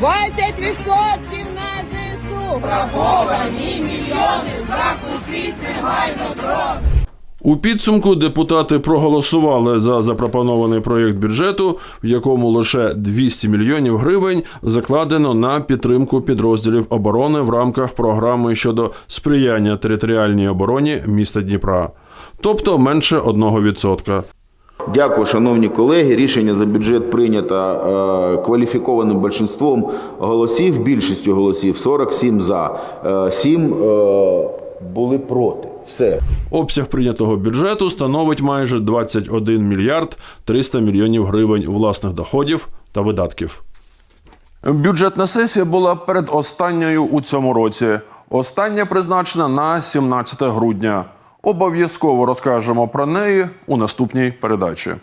20% на ЗСУ! Враховані мільйони за конкретне майно дрон! У підсумку депутати проголосували за запропонований проєкт бюджету, в якому лише 200 мільйонів гривень закладено на підтримку підрозділів оборони в рамках програми щодо сприяння територіальній обороні міста Дніпра, тобто менше 1%. Дякую, шановні колеги. Рішення за бюджет прийнято е, кваліфікованим більшинством голосів, більшістю голосів 47 за, е, 7 е, були проти. Все. Обсяг прийнятого бюджету становить майже 21 мільярд 300 мільйонів гривень власних доходів та видатків. Бюджетна сесія була передостанньою у цьому році. Остання призначена на 17 грудня. Обов'язково розкажемо про неї у наступній передачі.